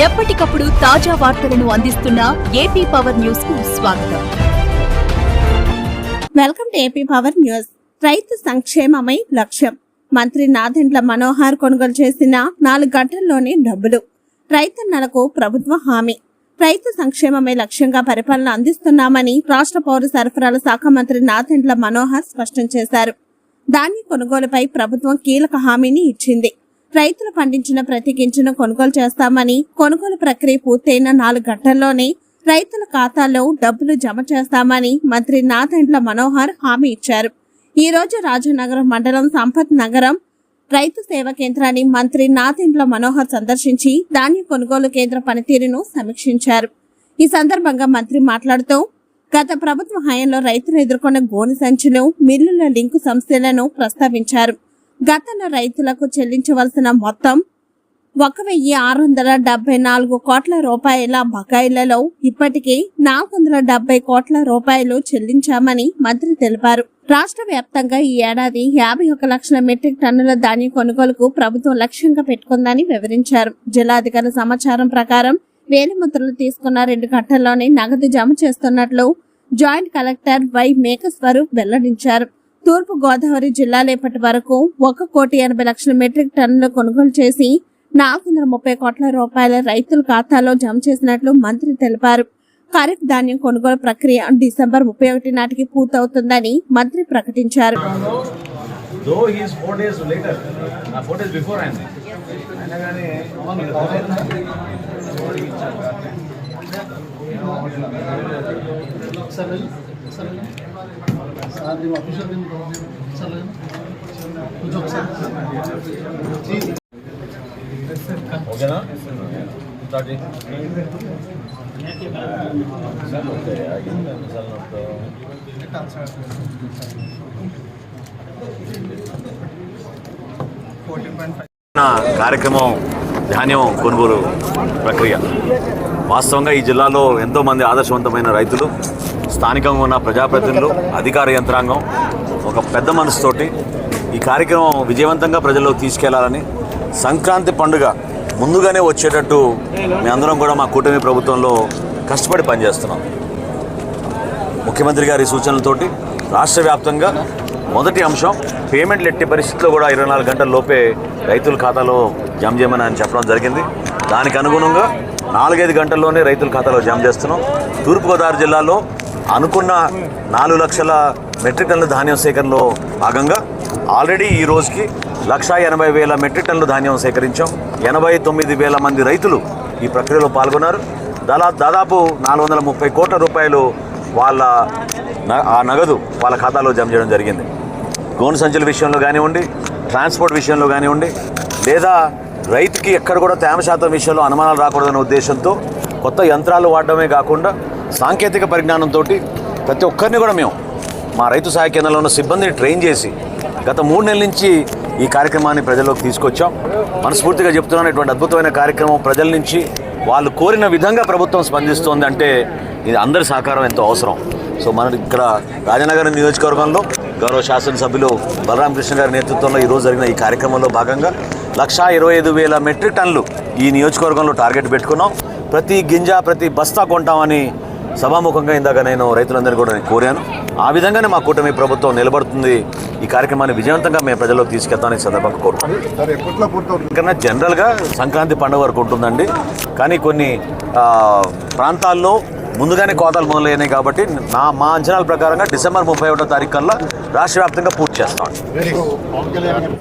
ఎప్పటికప్పుడు తాజా వార్తలను అందిస్తున్న ఏపీ పవర్ న్యూస్కు స్వాగతం. Welcome to AP power news. రైతు సంక్షేమమై లక్ష్యం. మంత్రి నాదెండ్ల మనోహర్ కొనుగోలు చేసిన నాలుగు గంటల్లోనే డబ్బులు. రైతన్నలకు ప్రభుత్వ హామీ. రైతు సంక్షేమమే లక్ష్యంగా పరిపాలన అందిస్తున్నామని రాష్ట్ర పౌర సరఫరాల శాఖ మంత్రి నాదెండ్ల మనోహర్ స్పష్టం చేశారు. ధాన్య కొనుగోలుపై ప్రభుత్వం కీలక హామీని ఇచ్చింది. రైతులు పండించిన ప్రతి గింజను కొనుగోలు చేస్తామని కొనుగోలు ప్రక్రియ పూర్తయిన నాలుగు గంటల్లోనే రైతుల ఖాతాల్లో డబ్బులు జమ చేస్తామని మంత్రి నాదెండ్ల మనోహర్ హామీ ఇచ్చారు. ఈ రోజు రాజనగరం మండలం సంపత్ నగరం రైతు సేవా కేంద్రాన్ని మంత్రి నాదెండ్ల మనోహర్ సందర్శించి ధాన్య కొనుగోలు కేంద్ర పనితీరును సమీక్షించారు. ఈ సందర్భంగా మంత్రి మాట్లాడుతూ గత ప్రభుత్వ హయాంలో రైతులు ఎదుర్కొన్న గోను సంచులు మిల్లుల లింకు సమస్యలను ప్రస్తావించారు. గతంలో రైతులకు చెల్లించవలసిన మొత్తం ఒక వెయ్యి ఆరు వందల డెబ్బై నాలుగు కోట్ల రూపాయల బకాయిలలో ఇప్పటికే నాలుగు వందల డెబ్బై కోట్ల రూపాయలు చెల్లించామని మంత్రి తెలిపారు. రాష్ట్ర వ్యాప్తంగా ఈ ఏడాది యాభై ఒక లక్షల మెట్రిక్ టన్నుల ధాన్యం కొనుగోలుకు ప్రభుత్వం లక్ష్యంగా పెట్టుకుందని వివరించారు. జిల్లాధికారుల సమాచారం ప్రకారం వేలిముద్రలు తీసుకున్న రెండు గంటల్లోనే నగదు జమ చేస్తున్నట్లు జాయింట్ కలెక్టర్ వై మేకస్వరూప్ వెల్లడించారు. తూర్పు గోదావరి జిల్లాలో ఇప్పటి వరకు ఒక కోటి ఎనభై లక్షల మెట్రిక్ టన్నులు కొనుగోలు చేసి నాలుగు వందల ముప్పై కోట్ల రూపాయల రైతుల ఖాతాలో జమ చేసినట్లు మంత్రి తెలిపారు. ఖరీఫ్ ధాన్యం కొనుగోలు ప్రక్రియ డిసెంబర్ ముప్పై ఒకటి నాటికి పూర్తవుతుందని మంత్రి ప్రకటించారు. కార్యక్రమం ధాన్యం కొనుగోలు ప్రక్రియ. వాస్తవంగా ఈ జిల్లాలో ఎంతోమంది ఆదర్శవంతమైన రైతులు స్థానికంగా ఉన్న ప్రజాప్రతినిధులు అధికార యంత్రాంగం ఒక పెద్ద మనసుతోటి ఈ కార్యక్రమం విజయవంతంగా ప్రజల్లోకి తీసుకెళ్ళాలని సంక్రాంతి పండుగ ముందుగానే వచ్చేటట్టు మేమందరం అందరం కూడా మా కూటమి ప్రభుత్వంలో కష్టపడి పనిచేస్తున్నాం. ముఖ్యమంత్రి గారి సూచనలతోటి రాష్ట్ర వ్యాప్తంగా మొదటి అంశం పేమెంట్లు ఎట్టి పరిస్థితిలో కూడా ఇరవై నాలుగు గంటల లోపే రైతుల ఖాతాలో జమ చేయమని అని చెప్పడం జరిగింది. దానికి అనుగుణంగా నాలుగైదు గంటల్లోనే రైతుల ఖాతాలో జమ చేస్తున్నాం. తూర్పుగోదావరి జిల్లాలో అనుకున్న నాలుగు లక్షల మెట్రిక్ టన్నుల ధాన్యం సేకరణలో భాగంగా ఆల్రెడీ ఈ రోజుకి లక్షా ఎనభై వేల మెట్రిక్ టన్నుల ధాన్యం సేకరించాం. ఎనభై తొమ్మిది వేల మంది రైతులు ఈ ప్రక్రియలో పాల్గొన్నారు. దాదా దాదాపు నాలుగు వందల ముప్పై కోట్ల రూపాయలు వాళ్ళ న- ఆ నగదు వాళ్ళ ఖాతాలో జమ చేయడం జరిగింది. గోను సంచుల విషయంలో కానివ్వండి ట్రాన్స్పోర్ట్ విషయంలో కానివ్వండి లేదా రైతుకి ఎక్కడ కూడా తేమ శాతం విషయంలో అనుమానాలు రాకూడదనే ఉద్దేశంతో కొత్త యంత్రాలు వాడడమే కాకుండా సాంకేతిక పరిజ్ఞానంతో ప్రతి ఒక్కరిని కూడా మేము మా రైతు సహాయ కేంద్రంలో ఉన్న సిబ్బందిని ట్రైన్ చేసి గత మూడు నెలల నుంచి ఈ కార్యక్రమాన్ని ప్రజల్లోకి తీసుకొచ్చాం. మనస్ఫూర్తిగా చెప్తున్నాను ఇటువంటి అద్భుతమైన కార్యక్రమం ప్రజల నుంచి వాళ్ళు కోరిన విధంగా ప్రభుత్వం స్పందిస్తోంది అంటే ఇది అందరి సహకారం ఎంతో అవసరం. సో మన ఇక్కడ రాజనగరం నియోజకవర్గంలో గౌరవ శాసనసభ్యులు బలరామకృష్ణ గారి నేతృత్వంలో ఈరోజు జరిగిన ఈ కార్యక్రమంలో భాగంగా లక్షా ఇరవై ఐదు వేల మెట్రిక్ టన్నులు ఈ నియోజకవర్గంలో టార్గెట్ పెట్టుకున్నాం. ప్రతి గింజ ప్రతి బస్తా కొంటామని సభాముఖంగా ఇందాక నేను రైతులందరినీ కూడా నేను కోరాను. ఆ విధంగానే మా కూటమి ప్రభుత్వం నిలబడుతుంది. ఈ కార్యక్రమాన్ని విజయవంతంగా మేము ప్రజల్లోకి తీసుకెళ్తామని సందర్భంగా కోరుకుంటున్నాను జనరల్గా సంక్రాంతి పండుగ వరకు ఉంటుందండి. కానీ కొన్ని ప్రాంతాల్లో ముందుగానే కోతలు మొదలైనాయి కాబట్టి నా మా అంచనాల ప్రకారంగా డిసెంబర్ ముప్పై ఒకటో తారీఖు కల్లా రాష్ట్ర వ్యాప్తంగా పూర్తి చేస్తాం.